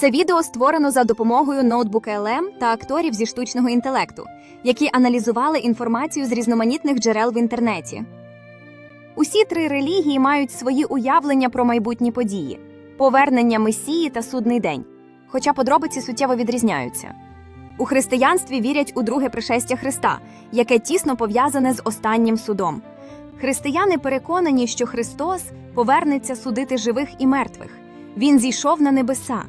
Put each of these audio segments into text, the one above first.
Це відео створено за допомогою ноутбука LM та акторів зі штучного інтелекту, які аналізували інформацію з різноманітних джерел в інтернеті. Усі три релігії мають свої уявлення про майбутні події, повернення Месії та судний день, хоча подробиці суттєво відрізняються. У християнстві вірять у друге пришестя Христа, яке тісно пов'язане з останнім судом. Християни переконані, що Христос повернеться судити живих і мертвих. Він зійшов на небеса.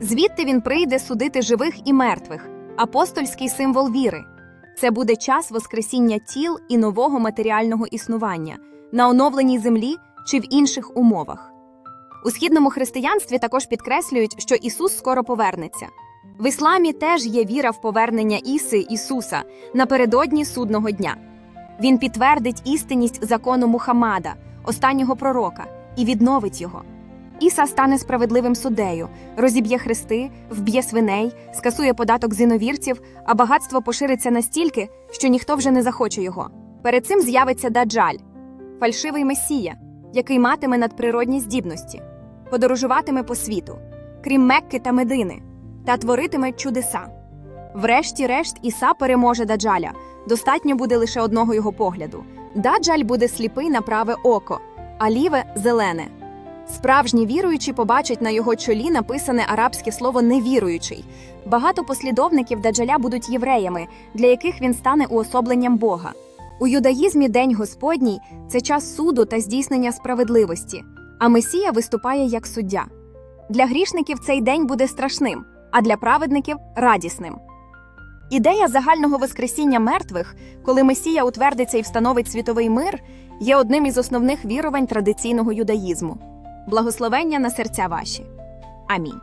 Звідти він прийде судити живих і мертвих, апостольський символ віри. Це буде час Воскресіння тіл і нового матеріального існування на оновленій землі чи в інших умовах. У східному християнстві також підкреслюють, що Ісус скоро повернеться. В ісламі теж є віра в повернення Іси Ісуса напередодні судного дня. Він підтвердить істинність закону Мухаммада, останнього пророка, і відновить його. Іса стане справедливим суддею, розіб'є хрести, вб'є свиней, скасує податок з іновірців, а багатство пошириться настільки, що ніхто вже не захоче його. Перед цим з'явиться Даджаль, фальшивий месія, який матиме надприродні здібності, подорожуватиме по світу, крім Мекки та Медини, та творитиме чудеса. Врешті-решт, Іса переможе Даджаля. Достатньо буде лише одного його погляду. Даджаль буде сліпий на праве око, а ліве зелене. Справжні віруючі побачать на його чолі написане арабське слово невіруючий. Багато послідовників Даджаля будуть євреями, для яких він стане уособленням Бога. У юдаїзмі День Господній це час суду та здійснення справедливості, а Месія виступає як суддя. Для грішників цей день буде страшним, а для праведників радісним. Ідея загального воскресіння мертвих, коли Месія утвердиться і встановить світовий мир, є одним із основних вірувань традиційного юдаїзму. Благословення на серця ваші. Амінь.